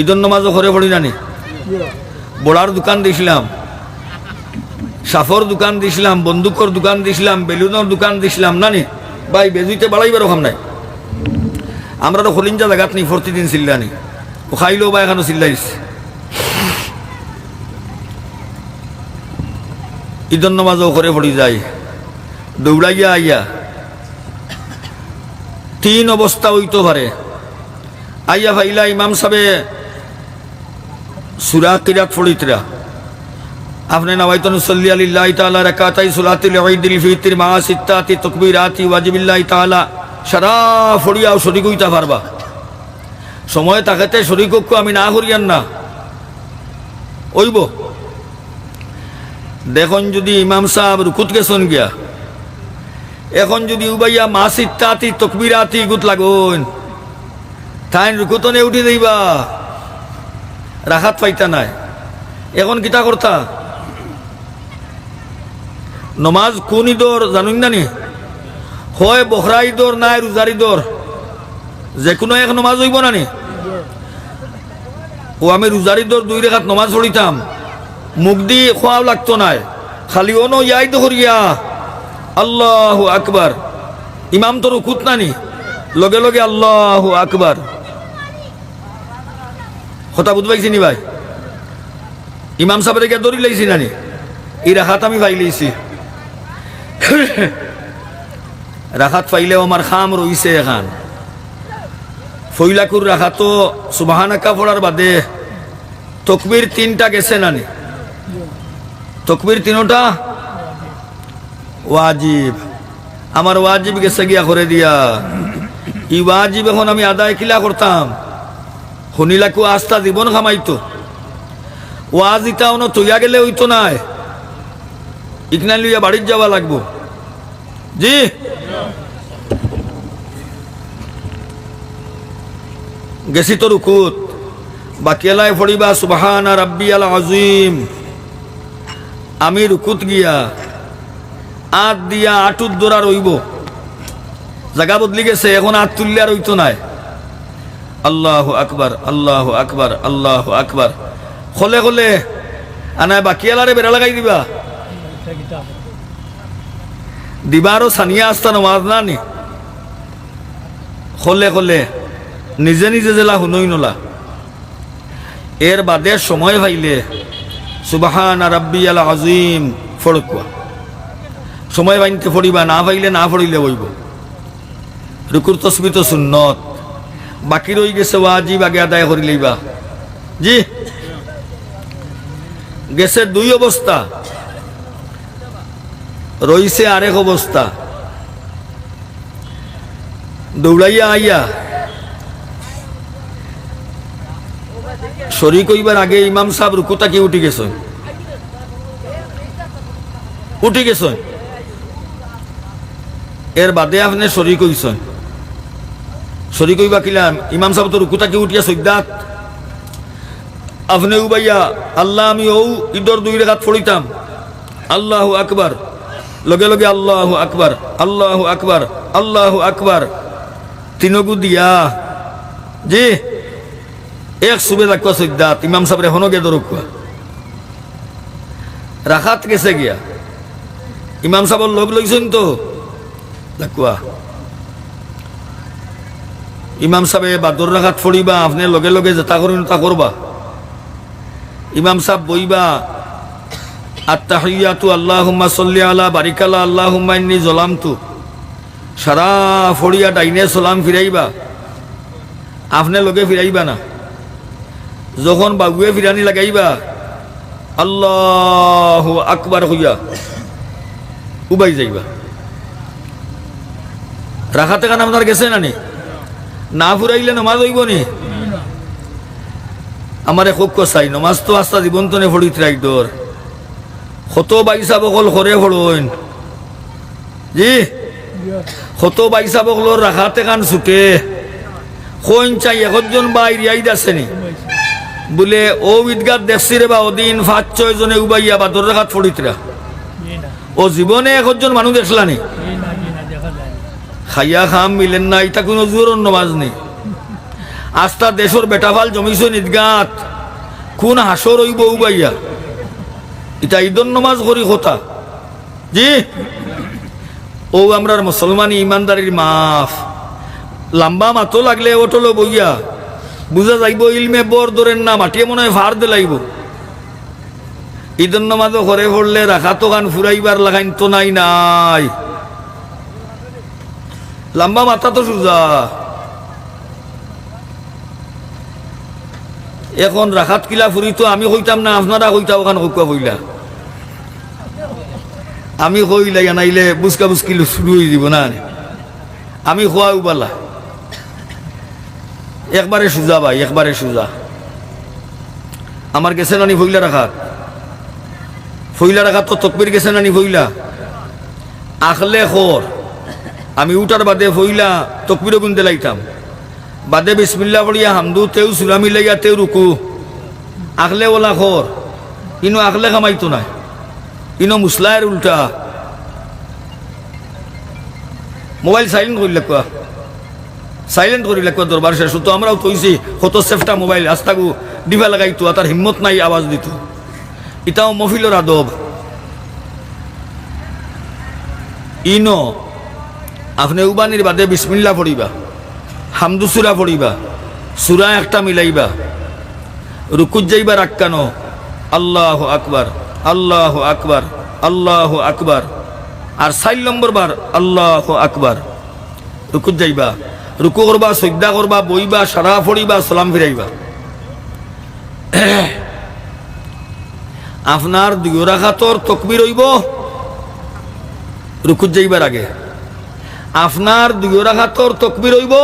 ঈদর নমাজও ঘরে পড়ি নানি বড়ার দোকান দিছিলাম, সাফর দোকান দিছিলাম, বন্দুকর দোকান দিছিলাম বেলুনের দোকান দিছিলাম নানি ভাই, বেজুইতে বাড়াইবার ওখান নাই। আমরা তো হলিঞ্জা জায়গাত নি ফর্তি দিন চিল্লানি ও খাইলেও বা এখানে চিল্লাইস ঈদর নমাজও ঘরে পড়ি যায়। দৌড়াইয়া আইয়া। তিন অবস্থা হইতে পারে। আইয়া ভাইলা ইমাম সাবে সুরা কিরাত ফড়িতরা আপনি নওয়াইতন সাল্লি আলিল্লাহি তাআলা রাকাতাই সুলাতিল ঈদিল ফিতর মা সিত্তাতি তাকবীরাতি ওয়াজিবিল্লাহি তাআলা। সারা ফড়িয়াও শরীক হইতা পারবা। সময় তাকাতে শরীক হোক আমি না করিয়ান না। ওইব দেখুন যদি ইমাম সাহেব রুকুত গেছন গিয়া, এখন যদি উবাইয়া মা সিত্তাতি তকবিরাতি গুত লাগুন তাই রুকুতনে উঠি দিবা রাখাত পাইতা নাই। এখন কিতা করতা নমাজ কোন ঈদর জানুন না নি? হয় বখরা ঈদর নাই রোজার ঈদর যে কোনো এক নমাজ হইব না নি? ও আমি রোজার ঈদর দুই রেখাত নমাজ পড়িতাম মুখ দি খোয়াও লাগতো নাই। খালি অনো ইয়াই তো করিয়া আল্লাহ আকবার ইমাম তো রুকুত নানি লগে লগে আল্লাহ আকবার কথা বুঝ পাইছি নি ভাই? ইমাম সাহেবের কে দৌড়ি লাইছি নানি এই রাখাত আমি পাই লাইছি। রাখাত পাইলেও আমার খাম রইছে এখান। ফইলাকুর রাখাতো সুবাহানাকা পড়ার বাদে তকবির তিনটা গেছে নানি তকবির তিনোটা? ওয়াজিব। আমার ওয়াজিব গেছে গিয়া করে দিয়া। ই ওয়াজিব এখন আমি আদায় কিলা করতাম। শুনিলাকু আস্থা জীবন খামাইতো ওয়াজ ইটা অন তৈয়া গেলে হইতো নাই। ইকনা লইয়া বাড়ির যাওয়া লাগবো। জি। গেছি তো রুকুত বাকিয়ালায় ফড়িবা সুবাহানা রাব্বি আল আজিম। আমি রুকুত গিয়া আট দিয়া আটুর দোরা রইব জায়গা বদলি গেছে, এখন আট তুললে আর হইতো নাই। আল্লাহ আকবার আল্লাহ আকবার আল্লাহ আকবার। খলে খলে। আনায় বাকিয়ালারে বেড়া লাগাই দিবা? দিবারও সানিয়া আসতা নমাজ না নি? খলে খলে। নিজে নিজে জেলা শুনই নলা। এর বাদে সময় পাইলে সুবাহান রাব্বি আল আজিম ফড়কুয়া। সময় বাইনতে ফড়িবা, না পাইলে না ফড়িলে বইব। রুকুর তসবি তো সুন্নত। বাকি রই গেছে ওয়াজিব আগে আদায় করি লইবা। জি? গেছে দুই অবস্থা। রইছে আরেক অবস্থা। দৌড়াইয়া আইয়া। শরিক হইবার আগে ইমাম সাহেব রুকুতা কি উঠি গেছ উঠি গেছ এর বাদে আপনি শরিক হইছেন। শরিক হইবা কিলাম ইমাম সাহেব তো রুকুতা কি উঠিয়া সৈদাত আপনি উবাইয়া, আল্লাহ আমি ও ঈদর দুই রেখাত ফড়িতাম আল্লাহ আকবার লগে লগে আল্লাহ আকবার আল্লাহ আকবার আল্লাহ আকবার তিনগু দিয়া। জি, এক সুবে রাখবা সৈদাত ইমাম সাহেব এখনও গে দরকুয়া রাখাত গেছে গিয়া? ইমাম সাহেব লগ লইছেন তো দেখুয়া ইমাম সাহেব বাদর রাখাত ফড়িবা, আপনি লগে লগে যেটা করেন তা করবা। ইমাম সাহেব বইবা আত্মাহিয়াতু আল্লাহুম্মা সাল্লি আলা বারিকালা আল্লাহুম্মা ইন্নী জলামতু। সারা ফড়িয়া ডাইনে সালাম ফিরাইবা। আপনি লগে ফিরাইবা না। যখন বাবুয়ে ফিরানি লাগাইবা, আল্লাহ আকবার হইয়া উবাই যাইবা। রাখাতে কান আপনার গেছে নানি না? ফুরাইলে নমাজ হইব নি? আমারে খুব কসাই নমাজ তো আস্তা জীবন তো নে ফড়িত রাইদর কত বাইসা বকল করে ফড়ইন। জি? কত বাইসা বকলর রাখাতে কান ছুটে কইন চাই একজন বাইর ইয়াইদ আসেনি বলে ও ঈদগাত দেখছি রে বা ওদিন পাঁচ ছয় জনে উবাইয়া বা দর রাখাত ফড়িতরা ও জীবনে একজন মানুষ দেখলানি খাইয়া খাম, মিলেন না এটা কোনো জোর নমাজ নেই। আস্তা দেশর বেটাফাল জমিছ নিদগাত। কোন হাসর হইব উবাইয়া। ইটা ঈদন নমাজ করি কথা। জি? ও আমরার মুসলমান ইমানদারির মাফ। লম্বা মাতো লাগলে ওটলো বইয়া বুঝা যাইব, ইলমে বর ধরেন না, মাটিয়ে মনে হয় ফার দে লাগব ঈদন নমাজও ঘরে পড়লে রাখা তো গান ফুরাইবার লাগাইন তো নাই নাই। লম্বা মাথা তো সুজা। এখন রাখাত কিলা ফুরি তো আমি কইতাম না, আপনারা কইতা ওখান কইকা বইলা আমি কইলা জানাইলে বুসকা বুসকিল শুরু হয়ে দিব না আমি খোয়া উবালা। একবারে সুজা ভাই একবারে সুজা। আমার গেছে নানি ফইলা রাখাত ফইলা রাখাত তো তকবির গেছে নানি ফইলা আখলে খর আমি উঠার বাদে ফইলা তকবিরও গুনতে লাইতাম বাদে বিসমিল্লা পড়িয়া হামদু তেও সুলামি লাইয়া তেও রুকু। আখলে ওলা খর, ইনো আখলে কামাইতো নাই, ইনো মুসলায়ের উল্টা। মোবাইল সাইলেন্ট করিলে কোয়া সাইলেন্ট করিলে কোয়া দরবার শেষ তো আমরাও কইছি কত সেফটা মোবাইল, আস্তাগু দিবা লাগাইতো তার হিম্মত নাই আওয়াজ দিত। ইটাও মফিলর আদব। ইনো আপনি উবানির বাদে বিসমিল্লা পড়িবা, হামদু সুরা পড়িবা, সুরা একটা মিলাইবা। রুকুত যাইবা রাক্কানো আল্লাহ আকবার আল্লাহ আকবার আল্লাহ আকবার। আর চার নম্বর বার, আল্লাহ আকবার। রুকুত যাইবা, রুকু করবা সজ্জা করবা, বইবা, সারা পড়িবা, সালাম ফিরাইবা। আপনার দুই রাখাতর তকবির হইব, রুকুত যাইবার আগে। আপনার দুই রাখাতর তকবির হইব।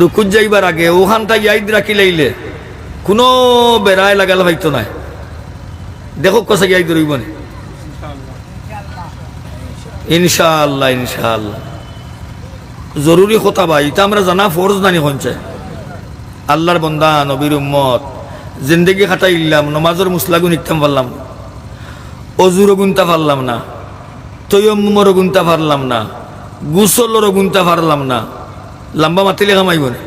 রুকুত যাইবার আগে ওখানটা ইয়াইদ রাখি লাইলে, কোনো বেড়ায় লাগাল হয়তো নাই। দেখো কষা ইয়াইদ রইব না। ইনশাআল্লাহ ইনশাআল্লাহ। জরুরি কথা ভাই, এটা আমরা জানা ফরজ নানি হচ্ছে আল্লাহর বন্দা, নবীর উম্মত। জিন্দগি খাটাই ইল্লাম নমাজের মুসলাগুন ইকতাম পারলাম অজুরও গুনতে পারলাম না। তৈয়ম্মরও গুনতে পারলাম না গুসলরও গুনতে পারলাম না লম্বা মাতিলে কামাইব না।